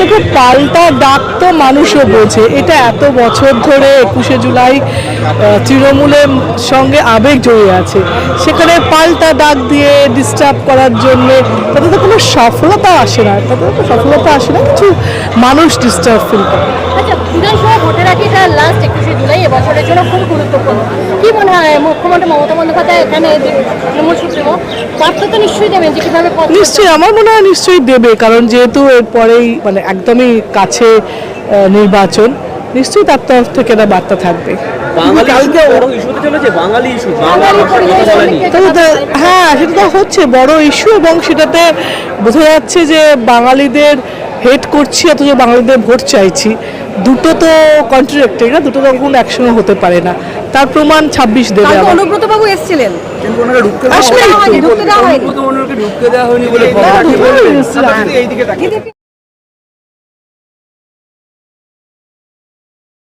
দেখো পাল্টা ডাক তো মানুষও বোঝে। এটা এত বছর ধরে একুশে জুলাই তৃণমূলের সঙ্গে আবেগ জড়িয়ে আছে। সেখানে পাল্টা ডাক দিয়ে ডিস্টার্ব করার জন্যে তাতে তো কোনো সফলতা আসে না। তাতে তো সফলতা আসে না, কিছু মানুষ ডিস্টার্ব ফিল করে। জুলাই এবছরের জন্য খুব গুরুত্বপূর্ণ। কি মনে হয় মুখ্যমন্ত্রী মমতা বন্দ্যোপাধ্যায় এখানে তৃণমূল সুপ্রিমো বার্তা তো নিশ্চয়ই দেবেন যে কীভাবে নিশ্চয়ই আমার মনে হয় নিশ্চয়ই দেবে কারণ যেহেতু এরপরেই মানে একদমই কাছে নির্বাচন নিশ্চয়ই তার তরফ থেকে একটা বার্তা থাকবে। হ্যাঁ সেটা তো হচ্ছে বড় ইস্যু এবং সেটাতে বোঝা যাচ্ছে যে বাঙালিদের হেট করছি অথচ বাঙালিদের ভোট চাইছি। দুটো তো কন্ট্রাডিক্টরি না দুটো তো কোনো একসঙ্গে হতে পারে না। তার প্রমাণ ছাব্বিশ দেবে অনুব্রত বাবু এসেছিলেন। কিন্তু ঢুকতে আসবেই তো। ঢুকতে দেওয়া হয়নি। ঢুকতে দেওয়া হয়নি বলে